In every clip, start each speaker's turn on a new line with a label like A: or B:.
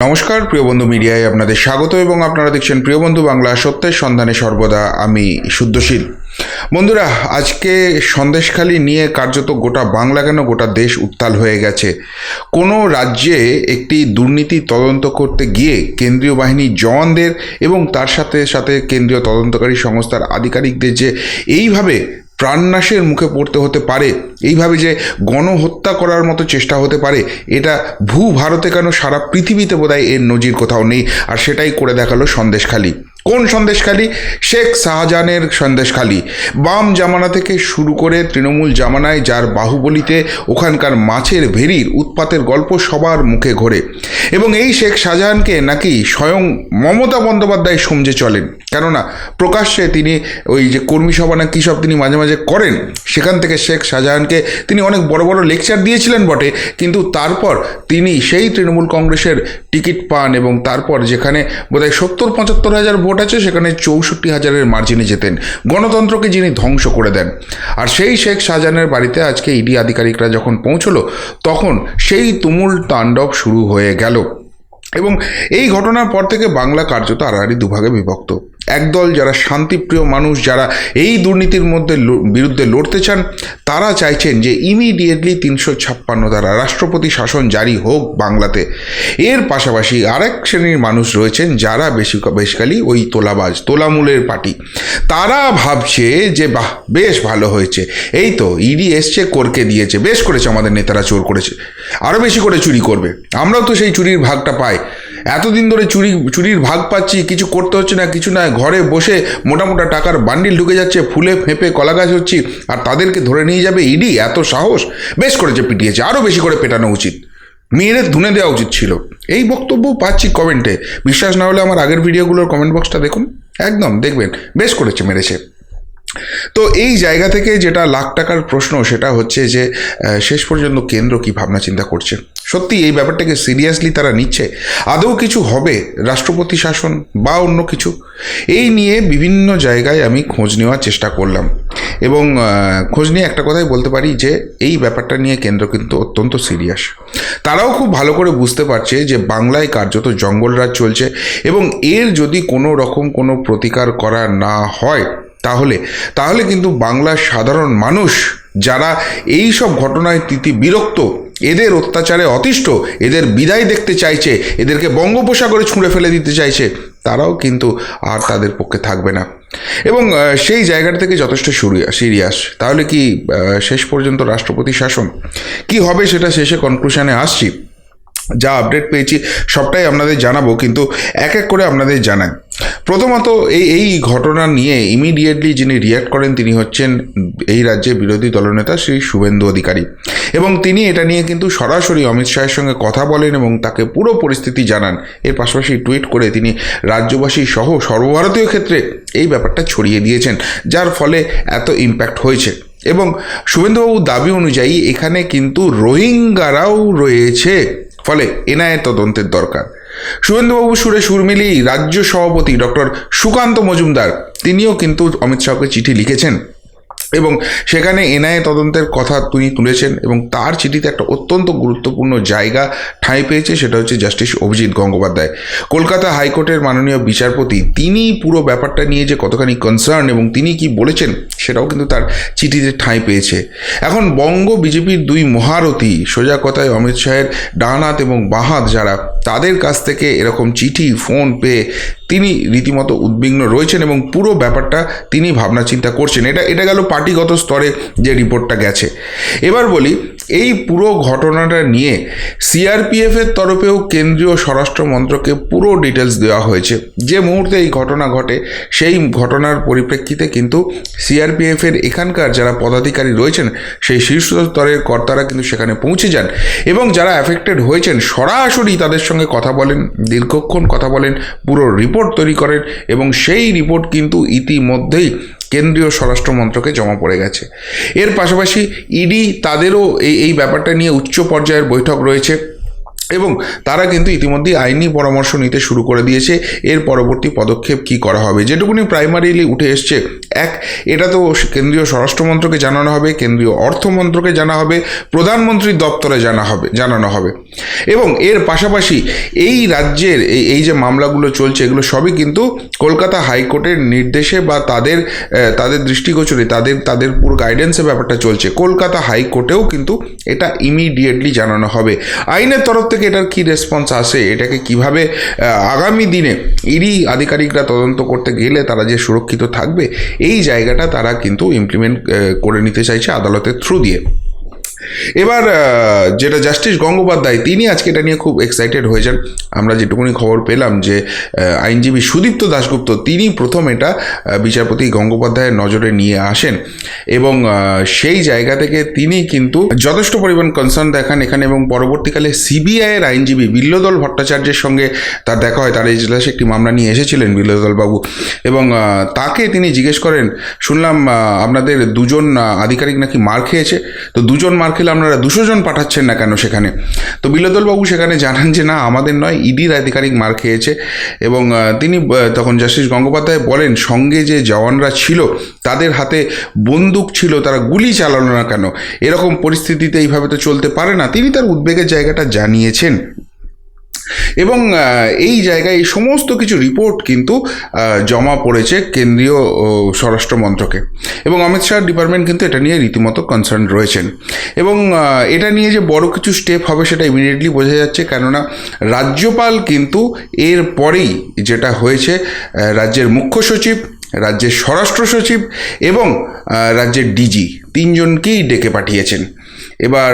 A: নমস্কার, প্রিয় বন্ধু মিডিয়ায় আপনাদের স্বাগত এবং আপনারা দেখছেন প্রিয় বন্ধু বাংলা সত্যের সন্ধানে সর্বদা আমি শুদ্ধশীল। বন্ধুরা, আজকে সন্দেশখালি নিয়ে কার্যত গোটা বাংলা কেন গোটা দেশ উত্তাল হয়ে গেছে? কোনো রাজ্যে একটি দুর্নীতি তদন্ত করতে গিয়ে কেন্দ্রীয় বাহিনীর জওয়ানদের এবং তার সাথে সাথে কেন্দ্রীয় তদন্তকারী সংস্থার আধিকারিকদের যে এইভাবে প্রাণনাশের মুখে পড়তে হতে পারে। এইভাবে যে গণহত্যা করার মতো চেষ্টা হতে পারে, এটা ভূ ভারতে কেন সারা পৃথিবীতে বোধহয় এর নজির কোথাও নেই? আর সেটাই করে দেখাল সন্দেশখালী। কোন সন্দেশখালী? শেখ শাহজাহানের সন্দেশখালী। বাম জামানা থেকে শুরু করে তৃণমূল জামানায় যার বাহুবলিতে ওখানকার মাছের ভেরির উৎপাতের গল্প সবার মুখে ঘোরে। এবং এই শেখ শাহজাহানকে নাকি স্বয়ং মমতা বন্দ্যোপাধ্যায় সমঝে চলেন। কেননা, প্রকাশ্যে তিনি ওই যে কর্মী সভা না কী সব তিনি মাঝে মাঝে করেন, সেখান থেকে শেখ শাহজাহানকে তিনি অনেক বড় বড় লেকচার দিয়েছিলেন বটে, কিন্তু তারপর তিনি সেই তৃণমূল কংগ্রেসের টিকিট পান এবং তারপর যেখানে বোধহয় সত্তর পঁচাত্তর হাজার ভোট আছে, সেখানে চৌষট্টি হাজারের মার্জিনে যেতেন। গণতন্ত্রকে যিনি ধ্বংস করে দেন। আর সেই শেখ শাহজাহানের বাড়িতে আজকে ইডি আধিকারিকরা যখন পৌঁছলো, তখন সেই তুমুল তাণ্ডব শুরু হয়ে গেল। এবং এই ঘটনার পর থেকে বাংলা কার্যত আড়াআড়ি দুভাগে বিভক্ত। একদল যারা শান্তিপ্রিয় মানুষ, যারা এই দুর্নীতির মধ্যে বিরুদ্ধে লড়তে চান, তারা চাইছেন যে ইমিডিয়েটলি তিনশো ছাপ্পান্ন দ্বারা রাষ্ট্রপতি শাসন জারি হোক বাংলাতে। এর পাশাপাশি আরেক শ্রেণির মানুষ রয়েছেন যারা বেশি বেসিক্যালি ওই তোলাবাজ, তোলামূলের পার্টি। তারা ভাবছে যে, বাহ, বেশ ভালো হয়েছে। এই তো ইডি এসছে, করকে দিয়েছে। বেশ করেছে আমাদের নেতারা চোর করেছে। আরও বেশি করে চুরি করবে। আমরাও তো সেই চুরির ভাগটা পাই। এতদিন ধরে চুরি, চুরির ভাগ পাচ্ছি, কিছু করতে হচ্ছে না, কিছু না, ঘরে বসে মোটা মোটা টাকার বান্ডিল ঢুকে যাচ্ছে, ফুলে ফেঁপে কলা গাছ হচ্ছি, আর তাদেরকে ধরে নিয়ে যাবে ইডি এত সাহস? বেশ করেছে পিটিয়েছে আরও বেশি করে পেটানো উচিত। মেয়েদের ধুনে দেওয়া উচিত ছিল। এই বক্তব্য পাচ্ছি কমেন্টে। বিশ্বাস না হলে আমার আগের ভিডিওগুলোর কমেন্ট বক্সটা দেখুন। একদম, দেখবেন। বেশ করেছে, মেরেছে। তো এই জায়গা থেকে যেটা লাখ টাকার প্রশ্ন, সেটা হচ্ছে যে শেষ পর্যন্ত কেন্দ্র কি ভাবনা চিন্তা করছে? সত্যি এই ব্যাপারটাকে সিরিয়াসলি তারা নিচ্ছে? আদৌ কিছু হবে রাষ্ট্রপতি শাসন বা অন্য কিছু? এই নিয়ে বিভিন্ন জায়গায় আমি খোঁজ নেওয়ার চেষ্টা করলাম। এবং খোঁজ নিয়ে একটা কথাই বলতে পারি যে, এই ব্যাপারটা নিয়ে কেন্দ্র কিন্তু অত্যন্ত সিরিয়াস তারাও খুব ভালো করে বুঝতে পারছে যে, বাংলায় কার্যত জঙ্গলরাজ চলছে এবং এর যদি কোনো রকম কোনো প্রতিকার করা না হয়, তাহলে তাহলে কিন্তু বাংলার সাধারণ মানুষ যারা এই সব ঘটনায় তিতি বিরক্ত এদের অত্যাচারে অতিষ্ঠ, এদের বিদায় দেখতে চাইছে, এদেরকে বঙ্গোপসাগরে ছুঁড়ে ফেলে দিতে চাইছে, তারাও কিন্তু আর তাদের পক্ষে থাকবে না। এবং সেই জায়গাটা থেকে যথেষ্ট সিরিয়াস। তাহলে কি শেষ পর্যন্ত রাষ্ট্রপতি শাসন? কি হবে সেটা শেষে কনক্লুশনে আসছি। যা আপডেট পেয়েছি, সবটাই আপনাদের জানাব, কিন্তু এক এক করে আপনাদের জানাই। প্রথমত এই এই ঘটনা নিয়ে ইমিডিয়েটলি যিনি রিয়াক্ট করেন তিনি হচ্ছেন এই রাজ্যের বিরোধী দলনেতা শ্রী শুভেন্দু অধিকারী। এবং তিনি এটা নিয়ে কিন্তু সরাসরি অমিত শাহের সঙ্গে কথা বলেন এবং তাকে পুরো পরিস্থিতি জানান। এর পাশাপাশি টুইট করে তিনি রাজ্যবাসী সহ সর্বভারতীয় ক্ষেত্রে এই ব্যাপারটা ছড়িয়ে দিয়েছেন, যার ফলে এত ইম্প্যাক্ট হয়েছে। এবং শুভেন্দুবাবুর দাবি অনুযায়ী এখানে কিন্তু রোহিঙ্গারাও রয়েছে। ফলে এনআইএ তদন্তের দরকার। শুভেন্দুবাবু সুরে সুর মিলিয়েই রাজ্য সভাপতি ডক্টর সুকান্ত মজুমদার, তিনিও কিন্তু অমিত শাহকে চিঠি লিখেছেন। এবং সেখানে এনআইএ তদন্তের কথা তিনি তুলেছেন এবং তার চিঠিতে একটা অত্যন্ত গুরুত্বপূর্ণ জায়গা ঠাঁই পেয়েছে, সেটা হচ্ছে জাস্টিস অভিজিৎ গঙ্গোপাধ্যায়। কলকাতা হাইকোর্টের মাননীয় বিচারপতি তিনি পুরো ব্যাপারটা নিয়ে যে কতখানি কনসার্ন এবং তিনি কি বলেছেন, সেটাও কিন্তু তার চিঠিতে ঠাঁই পেয়েছে। এখন বঙ্গ বিজেপির দুই মহারথী সোজা কথায় অমিত শাহের ডান হাত এবং বাঁ হাত যারা, তাদের কাছ থেকে এরকম চিঠি, ফোন পেয়ে তিনি রীতিমতো উদ্বিগ্ন রয়েছেন এবং পুরো ব্যাপারটা তিনি ভাবনা চিন্তা করছেন। এটা এটা গেল পার্টিগত স্তরে যে রিপোর্টটা গেছে। এবার বলি, এই পুরো ঘটনাটা নিয়ে সিআরপিএফের তরফেও কেন্দ্রীয় স্বরাষ্ট্র মন্ত্রকে পুরো ডিটেলস দেওয়া হয়েছে। যে মুহূর্তে এই ঘটনা ঘটে, সেই ঘটনার পরিপ্রেক্ষিতে কিন্তু সিআরপিএফের এখানকার যারা পদাধিকারী রয়েছেন, সেই শীর্ষ স্তরের কর্তারা কিন্তু সেখানে পৌঁছে যান এবং যারা অ্যাফেক্টেড হয়েছেন, সরাসরি তাদের সঙ্গে কথা বলেন, দীর্ঘক্ষণ কথা বলেন, পুরো রিপোর্ট তৈরি করেন এবং সেই রিপোর্ট কিন্তু ইতিমধ্যেই কেন্দ্রীয় স্বরাষ্ট্র মন্ত্রকে জমা পড়ে গেছে। এর পাশাপাশি ইডি তাদেরও এই এই ব্যাপারটা নিয়ে উচ্চ পর্যায়ের বৈঠক রয়েছে। এবং তারা কিন্তু ইতিমধ্যেই আইনি পরামর্শ নিতে শুরু করে দিয়েছে। এর পরবর্তী পদক্ষেপ কি করা হবে? যেটুকুনি প্রাইমারিলি উঠে এসছে, এক, এটা তো কেন্দ্রীয় স্বরাষ্ট্রমন্ত্রকে জানানো হবে, কেন্দ্রীয় অর্থমন্ত্রকে জানা হবে, প্রধানমন্ত্রীর দপ্তরে জানা হবে, জানানো হবে। এবং এর পাশাপাশি এই রাজ্যের এই যে মামলাগুলো চলছে, এগুলো সবই কিন্তু কলকাতা হাইকোর্টের নির্দেশে বা তাদের তাদের দৃষ্টিগোচরে, তাদের তাদের পুরো গাইডেন্সে ব্যাপারটা চলছে। কলকাতা হাইকোর্টেও কিন্তু এটা ইমিডিয়েটলি জানানো হবে। আইনের তরফ থেকে এটার কি রেসপন্স আসে? এটাকে কীভাবে আগামী দিনে ইডি আধিকারিকরা তদন্ত করতে গেলে তারা যে সুরক্ষিত থাকবে, এই জায়গাটা তারা কিন্তু ইমপ্লিমেন্ট করে নিতে চাইছে আদালতের থ্রু দিয়ে। এবার যেটা জাস্টিস গঙ্গোপাধ্যায়, তিনি আজকে এটা নিয়ে খুব এক্সাইটেড হয়েছেন। আমরা যেটুকুনি খবর পেলাম যে আইনজীবী সুদীপ্ত দাশগুপ্ত, তিনি প্রথম এটা বিচারপতি গঙ্গোপাধ্যায়ের নজরে নিয়ে আসেন। এবং সেই জায়গা থেকে তিনি কিন্তু যথেষ্ট পরিমাণ কনসার্ন দেখান এখানে এবং পরবর্তীকালে সিবিআইয়ের আইনজীবী বিল্লদল ভট্টাচার্যের সঙ্গে তার দেখা হয়। তার এজলাসে একটি মামলা নিয়ে এসেছিলেন বিল্লদল বাবু এবং তাকে তিনি জিজ্ঞেস করেন, শুনলাম আপনাদের দুজন আধিকারিক নাকি মার খেয়েছে? তো দুজন মার খেলে আপনারা দুশো জন পাঠাচ্ছেন না কেন সেখানে? তো বিলোদলবাবু সেখানে জানান যে, না, আমাদের নয় ইডির আধিকারিক মার খেয়েছে। এবং তিনি তখন জাস্টিস গঙ্গোপাধ্যায় বলেন, সঙ্গে যে জওয়ানরা ছিল, তাদের হাতে বন্দুক ছিল, তারা গুলি চালানো না কেন? এরকম পরিস্থিতিতে এইভাবে তো চলতে পারে না। তিনি তার উদ্বেগের জায়গাটা জানিয়েছেন। এবং এই জায়গায় এই সমস্ত কিছু রিপোর্ট কিন্তু জমা পড়েছে কেন্দ্রীয় স্বরাষ্ট্র মন্ত্রকে। এবং অমিত শাহ ডিপার্টমেন্ট কিন্তু এটা নিয়ে রীতিমতো কনসার্ন রয়েছেন। এবং এটা নিয়ে যে বড় কিছু স্টেপ হবে সেটা ইমিডিয়েটলি বোঝা যাচ্ছে, কেননা রাজ্যপাল কিন্তু এর পরেই যেটা হয়েছে রাজ্যের মুখ্য সচিব, রাজ্যের স্বরাষ্ট্র সচিব এবং রাজ্যের ডিজি তিনজনকেই ডেকে পাঠিয়েছেন। এবার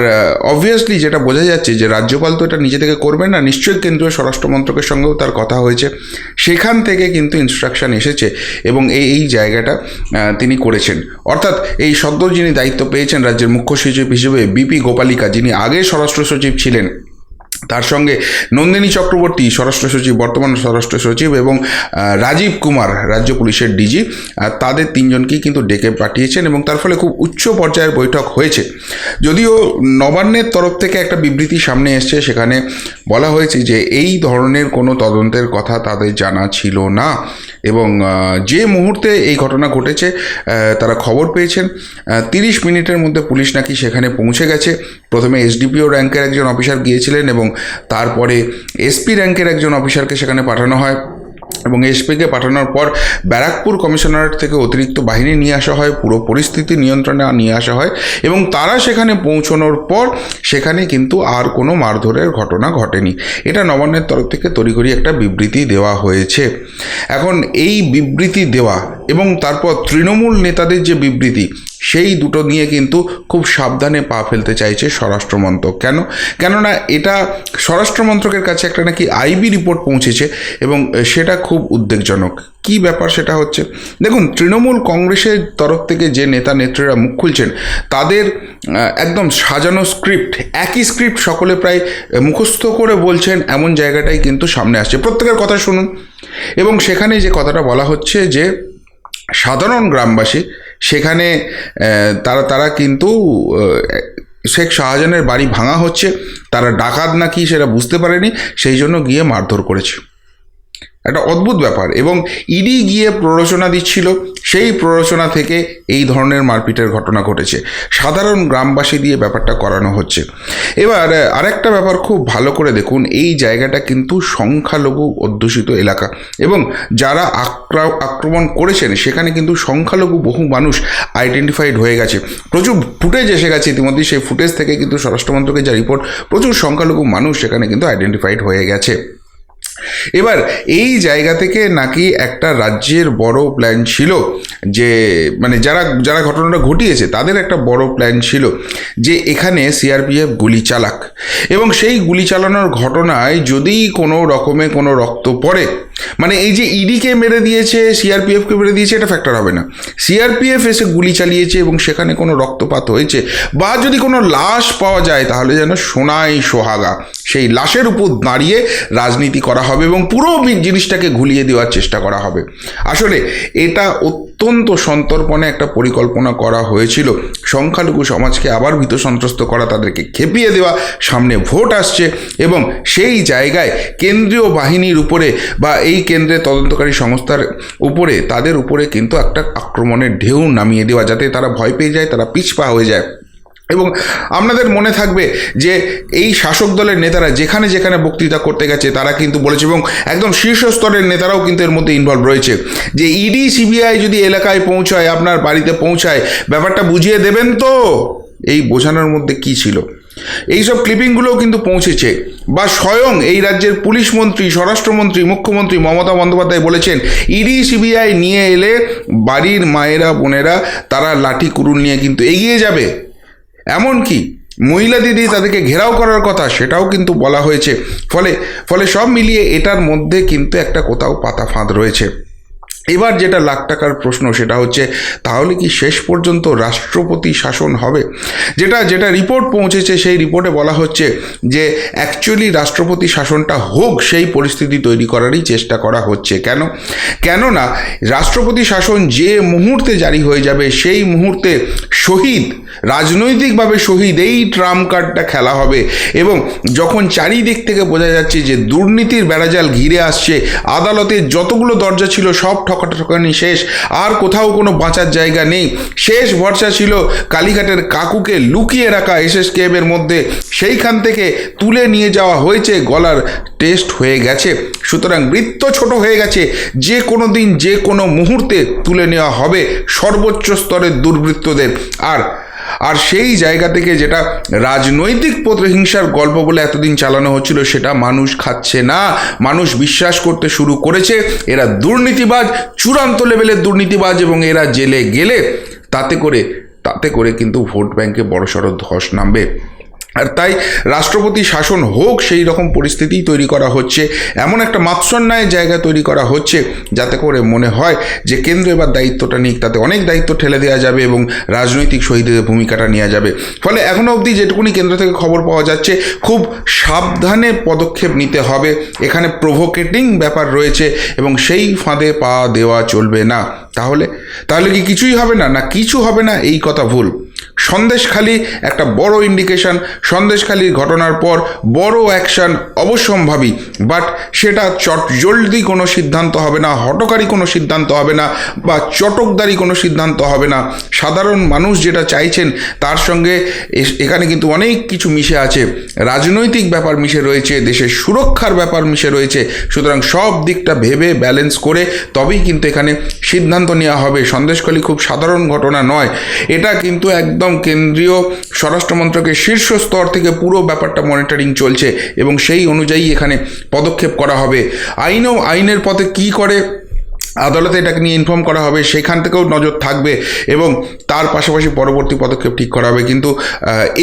A: অবভিয়াসলি যেটা বোঝা যাচ্ছে যে রাজ্যপাল তো এটা নিজে থেকে করবেন না, নিশ্চয়ই কেন্দ্রীয় স্বরাষ্ট্র মন্ত্রকের সঙ্গেও তার কথা হয়েছে। সেখান থেকে কিন্তু ইনস্ট্রাকশান এসেছে এবং এই এই জায়গাটা তিনি করেছেন। অর্থাৎ এই সদ্য যিনি দায়িত্ব পেয়েছেন রাজ্যের মুখ্য সচিব হিসেবে বিপি গোপালিকা, যিনি আগে স্বরাষ্ট্র সচিব ছিলেন তার সঙ্গে নন্দিনী চক্রবর্তী, স্বরাষ্ট্র সচিব, বর্তমান স্বরাষ্ট্র সচিব এবং রাজীব কুমার, রাজ্য পুলিশের ডিজি তাদের তিনজনকেই কিন্তু ডেকে পাঠিয়েছেন এবং তার ফলে খুব উচ্চ পর্যায়ের বৈঠক হয়েছে। যদিও নবান্নের তরফ থেকে একটা বিবৃতি সামনে এসছে, সেখানে বলা হয়েছে যে এই ধরনের কোনো তদন্তের কথা তাদের জানা ছিল না। এবং যে মুহূর্তে এই ঘটনা ঘটেছে তারা খবর পেয়েছেন। তিরিশ মিনিটের মধ্যে পুলিশ নাকি সেখানে পৌঁছে গেছে। প্রথমে এসডিপিও র্যাঙ্কের একজন অফিসার গিয়েছিলেন এবং তারপরে এসপি র্যাঙ্কের একজন অফিসারকে সেখানে পাঠানো হয়। এবং এসপিকে পাঠানোর পর ব্যারাকপুর কমিশনারেট থেকে অতিরিক্ত বাহিনী নিয়ে আসা হয়, পুরো পরিস্থিতি নিয়ন্ত্রণে নিয়ে আসা হয় এবং তারা সেখানে পৌঁছানোর পর সেখানে কিন্তু আর কোনো মারধরের ঘটনা ঘটেনি। এটা নবান্নের তরফ থেকে তড়িঘড়ি একটা বিবৃতি দেওয়া হয়েছে। এখন এই বিবৃতি দেওয়া এবং তারপর তৃণমূল নেতাদের যে বিবৃতি, সেই দুটো নিয়ে কিন্তু খুব সাবধানে পা ফেলতে চাইছে স্বরাষ্ট্রমন্ত্রক। কেন? কেননা এটা স্বরাষ্ট্রমন্ত্রকের কাছে একটা নাকি আইবি রিপোর্ট পৌঁছেছে এবং সেটা খুব উদ্বেগজনক। কি ব্যাপার সেটা হচ্ছে? দেখুন, তৃণমূল কংগ্রেসের তরফ থেকে যে নেতা নেত্রীরা মুখ খুলছেন, তাদের একদম সাজানো স্ক্রিপ্ট, একই স্ক্রিপ্ট সকলে প্রায় মুখস্থ করে বলছেন, এমন জায়গাটাই কিন্তু সামনে আসছে। প্রত্যেকের কথা শুনুন। এবং সেখানে যে কথাটা বলা হচ্ছে যে সাধারণ গ্রামবাসী, সেখানে তারা তারা কিন্তু শেখ শাহজাহানের বাড়ি ভাঙা হচ্ছে, তারা ডাকাত নাকি সেটা বুঝতে পারেনি, সেই জন্য গিয়ে মারধর করেছে। একটা অদ্ভুত ব্যাপার। এবং ইডি গিয়ে প্ররোচনা দিচ্ছিল, সেই প্ররোচনা থেকে এই ধরনের মারপিটের ঘটনা ঘটেছে। সাধারণ গ্রামবাসী দিয়ে ব্যাপারটা করানো হচ্ছে। এবার আরেকটা ব্যাপার খুব ভালো করে দেখুন, এই জায়গাটা কিন্তু সংখ্যালঘু অধ্যুষিত এলাকা। এবং যারা আক্রা- আক্রমণ করেছেন, সেখানে কিন্তু সংখ্যালঘু বহু মানুষ আইডেন্টিফাইড হয়ে গেছে। প্রচুর ফুটেজ এসে গেছে ইতিমধ্যে সেই ফুটেজ থেকে কিন্তু স্বরাষ্ট্রমন্ত্রকের যা রিপোর্ট প্রচুর সংখ্যালঘু মানুষ সেখানে কিন্তু আইডেন্টিফাইড হয়ে গেছে। এবার এই জায়গা থেকে নাকি একটা রাজ্যের বড় প্ল্যান ছিল যে মানে যারা যারা ঘটনাটা ঘটিয়েছে তাদের একটা বড় প্ল্যান ছিল যে এখানে সিআরপিএফ গুলি চালাক। এবং সেই গুলি চালানোর ঘটনায় যদি কোনো রকমে কোনো রক্ত পড়ে মানে এই যে ইডিকে মেরে দিয়েছে সিআরপিএফকে মেরে দিয়েছে, এটা ফ্যাক্টর হবে না। সিআরপিএফ এসে গুলি চালিয়েছে এবং সেখানে কোনো রক্তপাত হয়েছে বা যদি কোনো লাশ পাওয়া যায়, তাহলে যেন সোনাই সোহাগা। সেই লাশের উপর দাঁড়িয়ে রাজনীতি করা হবে এবং পুরো জিনিসটাকে ঘুলিয়ে দেওয়ার চেষ্টা করা হবে। আসলে এটা অত্যন্ত সন্তর্পণে একটা পরিকল্পনা করা হয়েছিল। সংখ্যালঘু সমাজকে আবার ভীত সন্ত্রস্ত করা, তাদেরকে খেপিয়ে দেওয়া, সামনে ভোট আসছে এবং সেই জায়গায় কেন্দ্রীয় বাহিনীর উপরে বা এই কেন্দ্রে তদন্তকারী সংস্থার উপরে তাদের উপরে কিন্তু একটা আক্রমণের ঢেউ নামিয়ে দেওয়া যাতে তারা ভয় পেয়ে যায়, তারা পিছপা হয়ে যায়। এবং আপনাদের মনে থাকবে যে এই শাসক দলের নেতারা যেখানে যেখানে বক্তৃতা করতে গেছে, তারা কিন্তু বলেছে এবং একদম শীর্ষ স্তরের নেতারাও কিন্তু এর মধ্যে ইনভলভ রয়েছে। যে ইডি সিবিআই যদি এলাকায় পৌঁছায়, আপনার বাড়িতে পৌঁছায়, ব্যাপারটা বুঝিয়ে দেবেন তো? এই বোঝানোর মধ্যে কি ছিল? এইসব ক্লিপিংগুলোও কিন্তু পৌঁছেছে। বা স্বয়ং এই রাজ্যের পুলিশ মন্ত্রী, স্বরাষ্ট্রমন্ত্রী, মুখ্যমন্ত্রী মমতা বন্দ্যোপাধ্যায় বলেছেন ইডি সিবিআই নিয়ে এলে বাড়ির মায়েরা, বোনেরা তারা লাঠি কুরুল নিয়ে কিন্তু এগিয়ে যাবে। এমনকি মহিলা দিদি তাদেরকে ঘেরাও করার কথা সেটাও কিন্তু বলা হয়েছে। ফলে ফলে সব মিলিয়ে এটার মধ্যে কিন্তু একটা কোথাও পাতা ফাঁদ রয়েছে। এবার যেটা লাখ টাকার প্রশ্ন, সেটা হচ্ছে, তাহলে কি শেষ পর্যন্ত রাষ্ট্রপতি শাসন হবে? যেটা যেটা রিপোর্ট পৌঁছেছে, সেই রিপোর্টে বলা হচ্ছে যে অ্যাকচুয়ালি রাষ্ট্রপতি শাসনটা হোক, সেই পরিস্থিতি তৈরি করারই চেষ্টা করা হচ্ছে। কেন? কেননা, রাষ্ট্রপতি শাসন যে মুহূর্তে জারি হয়ে যাবে, সেই মুহূর্তে শহীদ, রাজনৈতিকভাবে শহীদ, এই ট্রাম কার্ডটা খেলা হবে। এবং যখন চারিদিক থেকে বোঝা যাচ্ছে যে, দুর্নীতির বেড়াজাল ঘিরে আসছে আদালতের যতগুলো দরজা ছিল, সব ঠকাঠকানি শেষ। আর কোথাও কোনো বাঁচার জায়গা নেই। শেষ ভরসা ছিল কালীঘাটের কাকুকে লুকিয়ে রাখা এসএসকেএমের মধ্যে। সেইখান থেকে তুলে নিয়ে যাওয়া হয়েছে, গলার টেস্ট হয়ে গেছে। সুতরাং বৃত্ত ছোট হয়ে গেছে। যে কোনো দিন যে কোনো মুহূর্তে তুলে নেওয়া হবে সর্বোচ্চ স্তরের দুর্বৃত্তদের। আর আর সেই জায়গা থেকে যেটা রাজনৈতিক প্রতিহিংসার গল্প বলে এতদিন চালানো হচ্ছিল, সেটা মানুষ খাচ্ছে না। মানুষ বিশ্বাস করতে শুরু করেছে, এরা দুর্নীতিবাজ, চূড়ান্ত লেভেলের দুর্নীতিবাজ এবং এরা জেলে গেলে তাতে করে তাতে করে কিন্তু ভোট ব্যাংকে বড়সড় ধস নামবে। আর তাই রাষ্ট্রপতি শাসন হোক, সেই রকম পরিস্থিতি তৈরি করা হচ্ছে। এমন একটা মাৎসন্যায় জায়গা তৈরি করা হচ্ছে, যাতে করে মনে হয় যে কেন্দ্র এবার দায়িত্বটা নিক, তাতে অনেক দায়িত্ব ঠেলে দেওয়া যাবে এবং রাজনৈতিক শহীদের ভূমিকাটা নেওয়া যাবে। ফলে এখনও অবধি যেটুকুনি কেন্দ্র থেকে খবর পাওয়া যাচ্ছে, খুব সাবধানে পদক্ষেপ নিতে হবে। এখানে প্রভোকেটিং ব্যাপার রয়েছে এবং সেই ফাঁদে পা দেওয়া চলবে না। তাহলে তাহলে কি কিছুই হবে না? না কিছু হবে না? এই কথা ভুল। সন্দেশখালি একটা বড় ইন্ডিকেশন সন্দেশখালির ঘটনার পর বড় অ্যাকশন অবশ্যম্ভাবী। বাট সেটা চট জলদি কোনো সিদ্ধান্ত হবে না, হটকারী কোনো সিদ্ধান্ত হবে না, বা চটকদারি কোনো সিদ্ধান্ত হবে না। সাধারণ মানুষ যেটা চাইছেন, তার সঙ্গে এখানে কিন্তু অনেক কিছু মিশে আছে। রাজনৈতিক ব্যাপার মিশে রয়েছে, দেশের সুরক্ষার ব্যাপার মিশে রয়েছে। সুতরাং সব দিকটা ভেবে ব্যালেন্স করে তবেই কিন্তু এখানে সিদ্ধান্ত নেওয়া হবে। সন্দেশখালী খুব সাধারণ ঘটনা নয়। এটা কিন্তু একদম কেন্দ্রীয় স্বরাষ্ট্র মন্ত্রকের শীর্ষ স্তর থেকে পুরো ব্যাপারটা মনিটরিং চলছে এবং সেই অনুযায়ী এখানে পদক্ষেপ করা হবে। আইনও আইনের পথে কি করে আদালতে এটাকে নিয়ে ইনফর্ম করা হবে, সেখান থেকেও নজর থাকবে এবং তার পাশাপাশি পরবর্তী পদক্ষেপ ঠিক করা হবে। কিন্তু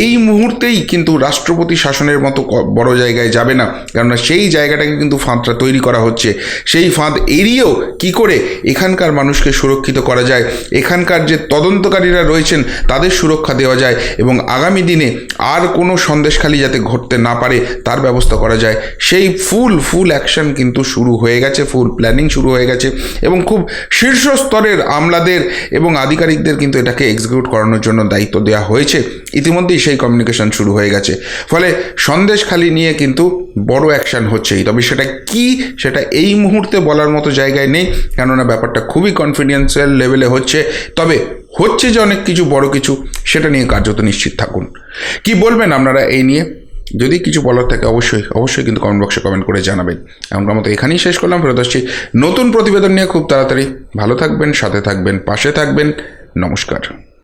A: এই মুহূর্তেই কিন্তু রাষ্ট্রপতি শাসনের মতো বড় জায়গায় যাবে না। কেননা সেই জায়গাটাকে কিন্তু ফাঁদটা তৈরি করা হচ্ছে। সেই ফাঁদ এড়িয়েও কি করে এখানকার মানুষকে সুরক্ষিত করা যায়, এখানকার যে তদন্তকারীরা রয়েছেন তাদের সুরক্ষা দেওয়া যায় এবং আগামী দিনে আর কোনো সন্দেশখালি যাতে ঘটতে না পারে, তার ব্যবস্থা করা যায়। সেই ফুল ফুল অ্যাকশন কিন্তু শুরু হয়ে গেছে, ফুল প্ল্যানিং শুরু হয়ে গেছে। এবং খুব শীর্ষ স্তরের আমলাদের এবং আধিকারিকদের কিন্তু এটাকে এক্সিকিউট করানোর জন্য দায়িত্ব দেওয়া হয়েছে। ইতিমধ্যেই সেই কমিউনিকেশন শুরু হয়ে গেছে। ফলে সন্দেশখালি নিয়ে কিন্তু বড় অ্যাকশন হচ্ছেই। তবে সেটা কি, সেটা এই মুহূর্তে বলার মতো জায়গায় নেই। কেননা ব্যাপারটা খুবই কনফিডেন্সিয়াল লেভেলে হচ্ছে। তবে হচ্ছে যে অনেক কিছু, বড় কিছু, সেটা নিয়ে কার্যত নিশ্চিত থাকুন। কি বলবেন আপনারা এই নিয়ে? যদি কিছু বলার থাকে অবশ্যই অবশ্যই কিন্তু কমেন্ট বক্সে কমেন্ট করে জানাবেন। এমনকার মতো এখানেই শেষ করলাম, ফেরত আসছি নতুন প্রতিবেদন নিয়ে খুব তাড়াতাড়ি। ভালো থাকবেন, সাথে থাকবেন, পাশে থাকবেন। নমস্কার।